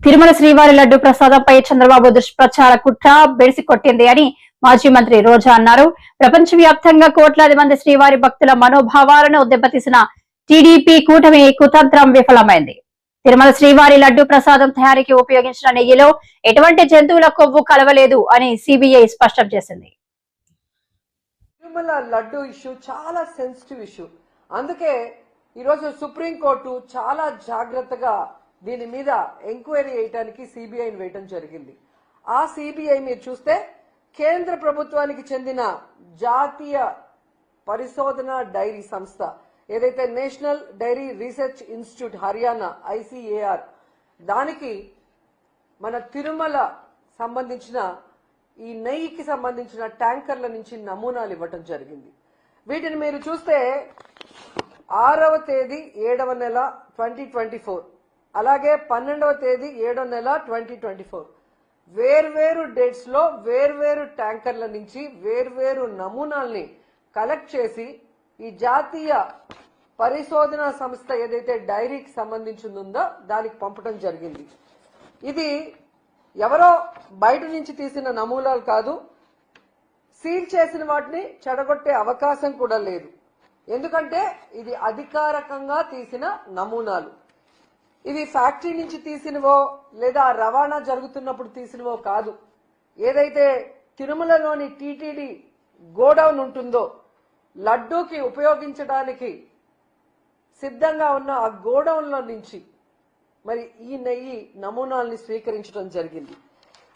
తిరుమల శ్రీవారి లడ్డు ప్రసాదంపై చంద్రబాబు దుష్ప్రచార కుట్ర బెడిసి కొట్టింది అని మాజీ మంత్రి రోజా అన్నారు. ప్రపంచవ్యాప్తంగా కోట్లాది మంది శ్రీవారి భక్తుల మనోభావాలను దెబ్బతీసిన టీడీపీ కూటమి కుతంత్రం విఫలమైంది. తిరుమల శ్రీవారి లడ్డు ప్రసాదం తయారీకి ఉపయోగించిన నెయ్యిలో ఎటువంటి జంతువుల కొవ్వు కలవలేదు అని సిబిఐ స్పష్టం చేసింది. తిరుమల లడ్డు ఇష్యూ చాలా సెన్సిటివ్ ఇష్యూ. అందుకే ఈరోజు సుప్రీంకోర్టు చాలా జాగ్రత్తగా దీని మీద ఎంక్వైరీ వేయటానికి సిబిఐని వేయటం జరిగింది. ఆ సిబిఐ మీరు చూస్తే కేంద్ర ప్రభుత్వానికి చెందిన జాతీయ పరిశోధన డైరీ సంస్థ ఏదైతే national dairy research institute Haryana ICAR దానికి మన తిరుమల సంబంధించిన ఈ నెయ్యికి సంబంధించిన ట్యాంకర్ల నుంచి నమూనాలు ఇవ్వటం జరిగింది. వీటిని మీరు చూస్తే ఆరవ తేదీ ఏడవ నెల ట్వంటీ ట్వంటీ ఫోర్. అలాగే పన్నెండవ తేదీ ఏడవ నెల ట్వంటీ ట్వంటీ ఫోర్. వేర్వేరు డేట్స్లో వేర్వేరు ట్యాంకర్ల నుంచి వేర్వేరు నమూనాల్ని కలెక్ట్ చేసి ఈ జాతీయ పరిశోధన సంస్థ ఏదైతే డైరీకి సంబంధించింది ఉందో దానికి పంపడం జరిగింది. ఇది ఎవరో బయట నుంచి తీసిన నమూనాలు కాదు సీల్ చేసిన వాటిని చెడగొట్టే అవకాశం కూడా లేదు. ఎందుకంటే ఇది అధికారికంగా తీసిన నమూనాలు. ఇవి ఫ్యాక్టరీ నుంచి తీసినవో లేదా రవాణా జరుగుతున్నప్పుడు తీసినవో కాదు. ఏదైతే తిరుమలలోని టీటీడీ గోడౌన్ ఉంటుందో లడ్డూకి ఉపయోగించడానికి సిద్ధంగా ఉన్న ఆ గోడౌన్లో నుంచి మరి ఈ నెయ్యి నమూనాల్ని స్వీకరించడం జరిగింది.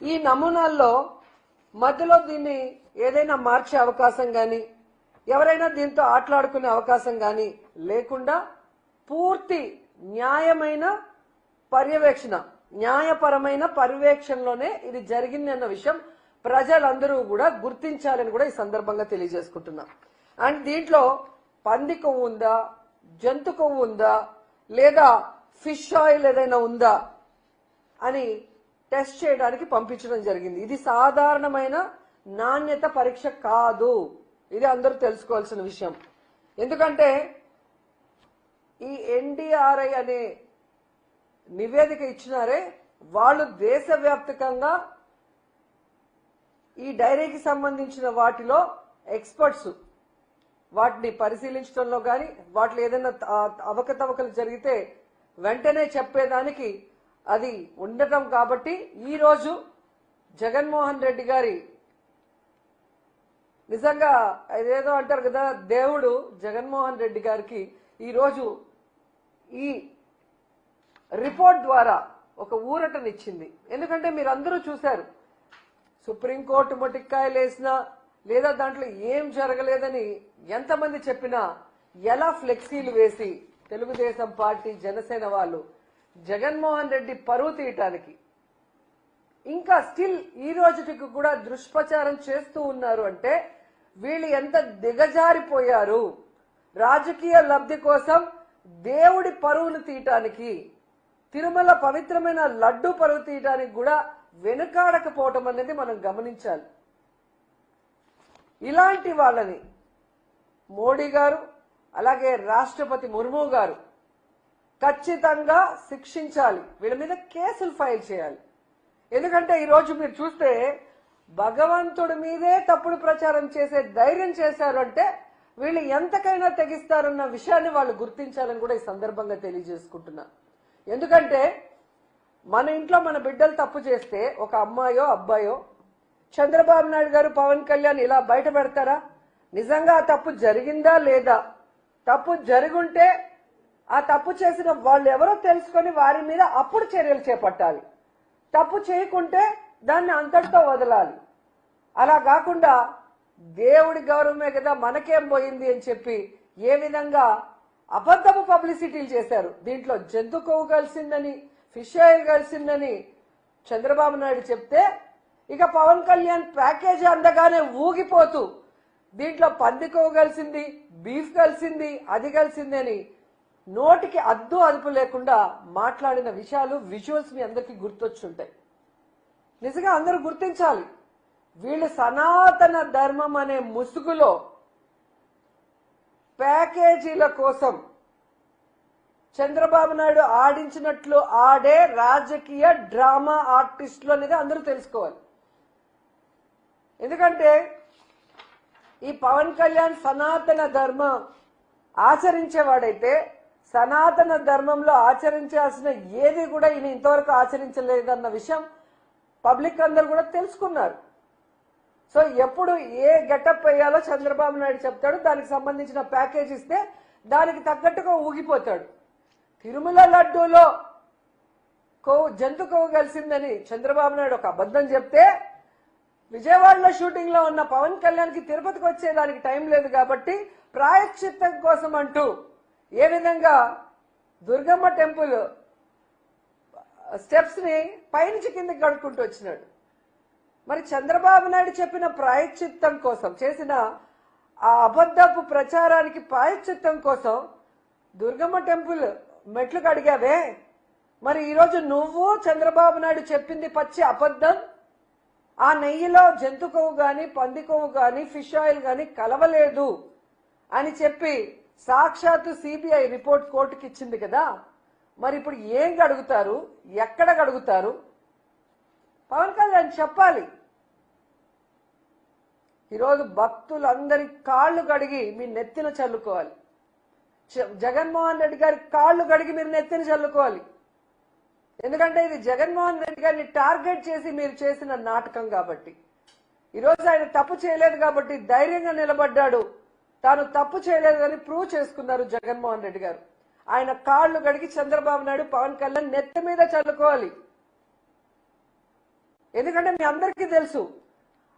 ఈ నమూనాల్లో మధ్యలో దీన్ని ఏదైనా మార్చే అవకాశం గాని ఎవరైనా దీంతో ఆటలాడుకునే అవకాశం గాని లేకుండా పూర్తి న్యాయమైన పర్యవేక్షణ న్యాయపరమైన పర్యవేక్షణలోనే ఇది జరిగింది అన్న విషయం ప్రజలందరూ కూడా గుర్తించాలని కూడా ఈ సందర్భంగా తెలియజేసుకుంటున్నాం. అండ్ దీంట్లో పంది కొవ్వు ఉందా జంతు కొవ్వు ఉందా లేదా ఫిష్ ఆయిల్ ఏదైనా ఉందా అని టెస్ట్ చేయడానికి పంపించడం జరిగింది. ఇది సాధారణమైన నాణ్యత పరీక్ష కాదు. ఇది అందరూ తెలుసుకోవాల్సిన విషయం. ఎందుకంటే ఈ ఎన్డీఆర్ఐ అనే నివేదిక ఇచ్చినారే వాళ్ళు దేశవ్యాప్తకంగా ఈ డైరీకి సంబంధించిన వాటిలో ఎక్స్పర్ట్స్ వాటిని పరిశీలించడంలో కానీ వాటిలో ఏదైనా అవకతవకలు జరిగితే వెంటనే చెప్పేదానికి అది ఉండటం కాబట్టి ఈ రోజు జగన్మోహన్ రెడ్డి గారి నిజంగా అదేదో అంటారు కదా దేవుడు జగన్మోహన్ రెడ్డి గారికి ఈరోజు ఈ రిపోర్ట్ ద్వారా ఒక ఊరటనిచ్చింది. ఎందుకంటే మీరు అందరూ చూశారు సుప్రీంకోర్టు మొటిక్కాయలు వేసినా లేదా దాంట్లో ఏం జరగలేదని ఎంతమంది చెప్పినా ఎలా ఫ్లెక్సీలు వేసి తెలుగుదేశం పార్టీ జనసేన వాళ్ళు జగన్మోహన్ రెడ్డి పరువు తీయటానికి ఇంకా స్టిల్ ఈ రోజుకి కూడా దుష్ప్రచారం చేస్తూ ఉన్నారు అంటే వీళ్ళు ఎంత దిగజారిపోయారు? రాజకీయ లబ్ధి కోసం దేవుడి పరువును తీయటానికి తిరుమల పవిత్రమైన లడ్డు పరువు తీయటానికి కూడా వెనుకాడకపోవటం అనేది మనం గమనించాలి. ఇలాంటి వాళ్ళని మోడీ గారు అలాగే రాష్ట్రపతి ముర్ము గారు ఖచ్చితంగా శిక్షించాలి. వీళ్ళ మీద కేసులు ఫైల్ చేయాలి. ఎందుకంటే ఈరోజు మీరు చూస్తే భగవంతుడి మీదే తప్పుడు ప్రచారం చేసే ధైర్యం చేశారు అంటే వీళ్ళు ఎంతకైనా తెగిస్తారన్న విషయాన్ని వాళ్ళు గుర్తించాలని కూడా ఈ సందర్భంగా తెలియజేసుకుంటున్నా. ఎందుకంటే మన ఇంట్లో మన బిడ్డలు తప్పు చేస్తే ఒక అమ్మాయో అబ్బాయో చంద్రబాబు నాయుడు గారు పవన్ కళ్యాణ్ ఇలా బయట పెడతారా? నిజంగా ఆ తప్పు జరిగిందా లేదా? తప్పు జరుగుంటే ఆ తప్పు చేసిన వాళ్ళు ఎవరో తెలుసుకొని వారి మీద అప్పుడు చర్యలు చేపట్టాలి. తప్పు చేయకుంటే దాన్ని అంతటితో వదలాలి. అలా కాకుండా దేవుడి గౌరవమే కదా మనకేం పోయింది అని చెప్పి ఏ విధంగా అబద్ధపు పబ్లిసిటీలు చేశారు. దీంట్లో జంతు కొవ్వు కలిసిందని ఫిష్ ఆయిల్ కలిసిందని చంద్రబాబు నాయుడు చెప్తే ఇక పవన్ కళ్యాణ్ ప్యాకేజీ అందగానే ఊగిపోతూ దీంట్లో పంది కొవ్వు కలిసింది బీఫ్ కలిసింది అది కలిసింది అని నోటికి అద్దు అదుపు లేకుండా మాట్లాడిన విషయాలు విజువల్స్ మీ అందరికీ గుర్తొచ్చుంటాయి. నిజంగా అందరూ గుర్తించాలి. వీళ్ళు సనాతన ధర్మం అనే ముసుగులో ప్యాకేజీల కోసం చంద్రబాబు నాయుడు ఆడించినట్లు ఆడే రాజకీయ డ్రామా ఆర్టిస్టులు అనేది అందరూ తెలుసుకోవాలి. ఎందుకంటే ఈ పవన్ కళ్యాణ్ సనాతన ధర్మం ఆచరించేవాడైతే సనాతన ధర్మంలో ఆచరించాల్సిన ఏది కూడా ఈయన ఇంతవరకు ఆచరించలేదన్న విషయం పబ్లిక్ అందరు కూడా తెలుసుకున్నారు. సో ఎప్పుడు ఏ గెటప్ వేయాలో చంద్రబాబు నాయుడు చెప్తాడు దానికి సంబంధించిన ప్యాకేజ్ ఇస్తే దానికి తగ్గట్టుగా ఊగిపోతాడు. తిరుమల లడ్డూలో కొవ్వు జంతు కొవ్వు కలిసిందని చంద్రబాబు నాయుడు ఒక అబద్ధం చెప్తే విజయవాడలో షూటింగ్లో ఉన్న పవన్ కళ్యాణ్కి తిరుపతికి వచ్చేదానికి టైం లేదు కాబట్టి ప్రాయశ్చిత్తం కోసం అంటూ ఏ విధంగా దుర్గమ్మ టెంపుల్ స్టెప్స్ని పైనుంచి కిందకి కడుక్కుంటూ వచ్చినాడు. మరి చంద్రబాబు నాయుడు చెప్పిన ప్రాయశ్చిత్తం కోసం చేసిన ఆ అబద్ధపు ప్రచారానికి ప్రాయశ్చిత్తం కోసం దుర్గమ్మ టెంపుల్ మెట్లు కడిగావే. మరి ఈరోజు నువ్వు చంద్రబాబు నాయుడు చెప్పింది పచ్చి అబద్ధం? ఆ నెయ్యిలో జంతు కొవ్వు కానీ పంది కొవ్వు కానీ ఫిష్ ఆయిల్ కానీ కలవలేదు అని చెప్పి సాక్షాత్తు సిబిఐ రిపోర్ట్ కోర్టుకి ఇచ్చింది కదా. మరి ఇప్పుడు ఏం గడుగుతారు ఎక్కడ గడుగుతారు పవన్ కళ్యాణ్ చెప్పాలి. ఈరోజు భక్తులందరి కాళ్ళు కడిగి మీ నెత్తిన చల్లుకోవాలి. జ- జగన్మోహన్ రెడ్డి గారి కాళ్ళు కడిగి మీరు నెత్తిన చల్లుకోవాలి. ఎందుకంటే ఇది జగన్మోహన్ రెడ్డి గారిని టార్గెట్ చేసి మీరు చేసిన నాటకం కాబట్టి. ఈరోజు ఆయన తప్పు చేయలేదు కాబట్టి ధైర్యంగా నిలబడ్డాడు. తాను తప్పు చేయలేదు అని ప్రూవ్ చేసుకున్నారు జగన్మోహన్ రెడ్డి గారు. ఆయన కాళ్ళు కడిగి చంద్రబాబు నాయుడు పవన్ కళ్యాణ్ నెత్తి మీద చల్లుకోవాలి. ఎందుకంటే మీ అందరికీ తెలుసు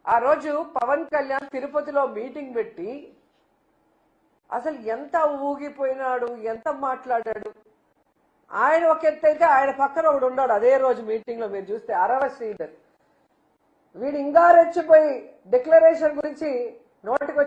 ఆ రోజు పవన్ కళ్యాణ్ తిరుపతిలో మీటింగ్ పెట్టి అసలు ఎంత ఊగిపోయినాడు ఎంత మాట్లాడాడు. ఆయన ఒక ఎత్తు అయితే ఆయన పక్కన ఒకడు ఉన్నాడు అదే రోజు మీటింగ్లో మీరు చూస్తే అరవ శ్రీధర్. వీడు ఇంకా రెచ్చిపోయి డిక్లరేషన్ గురించి నోటికి వచ్చి